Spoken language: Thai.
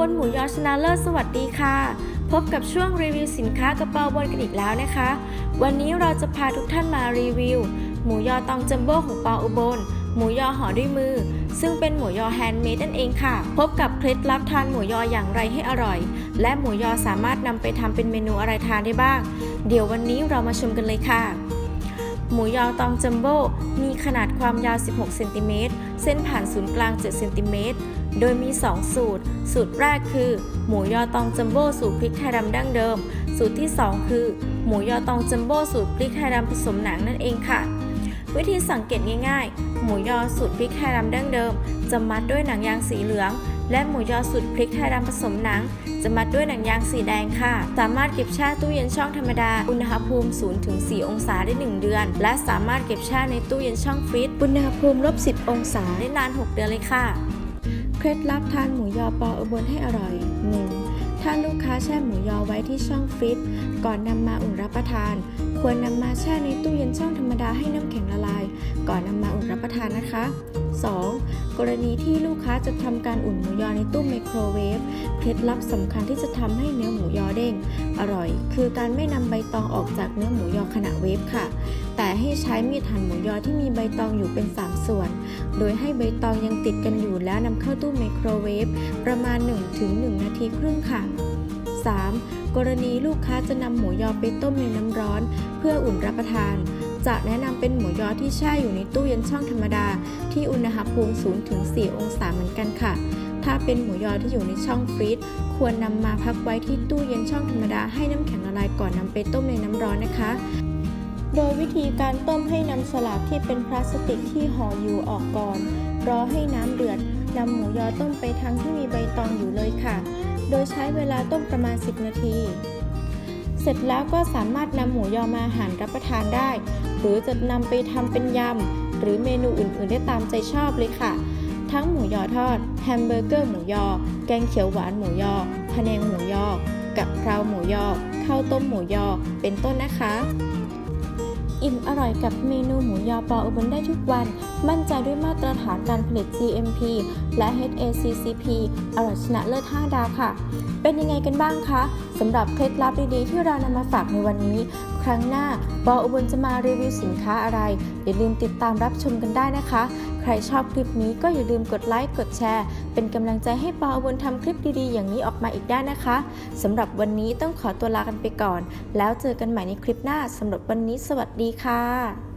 บนหมูยอชนะเลิศสวัสดีค่ะ พบกับช่วงรีวิวสินค้ากระเป๋าบนกันอีกแล้วนะคะ วันนี้เราจะพาทุกท่านมารีวิว หมูยอตองจัมโบ้ของปออุบล หมูยอห่อด้วยมือ ซึ่งเป็นหมูยอแฮนด์เมดนั่นเองค่ะ พบกับเคล็ดลับทานหมูยออย่างไรให้อร่อย และหมูยอสามารถนำไปทำเป็นเมนูอะไรทานได้บ้าง เดี๋ยววันนี้เรามาชมกันเลยค่ะ หมูยอตองจัมโบ้มีขนาดความยาว 16 เซนติเมตร เส้นผ่านศูนย์กลาง7เซนติเมตร โดยมี 2 สูตร สูตรแรกคือ หมูยอตองจัมโบ้สูตรพริกไทยดำดั้งเดิม สูตรที่ 2 คือ หมูยอตองจัมโบ้สูตรพริกไทยดำผสมหนังนั่นเองค่ะ วิธีสังเกตง่ายๆ หมูยอสูตรพริกไทยดำดั้งเดิม จะมัดด้วยหนังยางสีเหลือง และหมูยอสูตรพริกไทยดำผสมหนัง จะมัดด้วยหนังยางสีแดงค่ะ สามารถเก็บแช่ตู้เย็นช่องธรรมดา อุณหภูมิ 0-4 องศาได้ 1 เดือน และสามารถเก็บแช่ในตู้เย็นช่องฟรีซอุณหภูมิลบ10 องศาได้นาน 6 เดือนเลยค่ะ เคล็ดลับทานหมูยอปออุบลให้อร่อย 1. ถ้าลูกค้าแช่หมูยอไว้ที่ช่องฟรีซก่อนนำมาอุ่นรับประทาน ควรนำมาแช่ในตู้เย็นช่องธรรมดาให้น้ำแข็งละลาย ก่อนนำมาอุ่นรับประทานนะคะ 2. กรณีที่ลูกค้าจะทำการอุ่นหมูยอในตู้ไมโครเวฟเคล็ดลับสำคัญที่จะทำให้เนื้อหมูยอเด้ง อร่อย คือการไม่นำใบตองออกจากเนื้อหมูยอขณะเวฟค่ะ แต่ให้ใช้มีดหั่นหมูยอที่มีใบตองอยู่เป็น 3 ส่วน โดยให้ใบตองยังติดกันอยู่แล้วนำเข้าตู้ไมโครเวฟประมาณ 1-1 นาทีครึ่งค่ะ 3. กรณีลูกค้าจะนำหมูยอไปต้มในน้ำร้อน เพื่ออุ่นรับประทาน จะแนะนำเป็นหมูยอที่แช่อยู่ในตู้เย็นช่องธรรมดา ที่อุณหภูมิ0-4 องศาเหมือนกันค่ะ ถ้าเป็นหมูยอที่อยู่ในช่องฟรีซควรนำมาพักไว้ที่ตู้เย็นช่องธรรมดาให้น้ำแข็งละลายก่อนนำไปต้มในน้ำร้อนนะคะ โดยวิธีการต้มให้นำสลากที่เป็นพลาสติกที่ห่ออยู่ออกก่อน รอให้น้ำเดือดนำหมูยอต้มไปทางที่มีใบตองอยู่เลยค่ะ โดยใช้เวลาต้มประมาณ 10 นาทีเสร็จแล้วก็สามารถนำหมูยอมาหั่นรับประทานได้ หรือจะนำไปทำเป็นยำ หรือเมนูอื่นๆได้ตามใจชอบเลยค่ะ ทั้งหมูยอทอด แฮมเบอร์เกอร์หมูยอ แกงเขียวหวานหมูยอพะแนงหมูยอกะเพราหมูยอข้าวต้มหมูยอ เป็นต้นนะคะอิ่มอร่อยกับเมนูหมูยอปออุบลได้ทุกวัน มั่นใจด้วยมาตรฐานการผลิต GMP และ HACCP อร่อยชนะเลิศ5ดาวค่ะ เป็นยังไงกันบ้างคะ สำหรับเคล็ดลับดีๆที่เรานำมาฝากในวันนี้ ครั้งหน้าปออุบลจะมารีวิวสินค้าอะไร อย่าลืมติดตามรับชมกันได้นะคะ ใครชอบคลิปนี้ก็อย่าลืมกดไลค์กดแชร์ เป็นกำลังใจให้ปออุบลทำคลิปดีๆ อย่างนี้ออกมาอีกได้นะคะสำหรับวันนี้ต้องขอตัวลากันไปก่อน แล้วเจอกันใหม่ในคลิปหน้าสำหรับวันนี้ สวัสดีค่ะ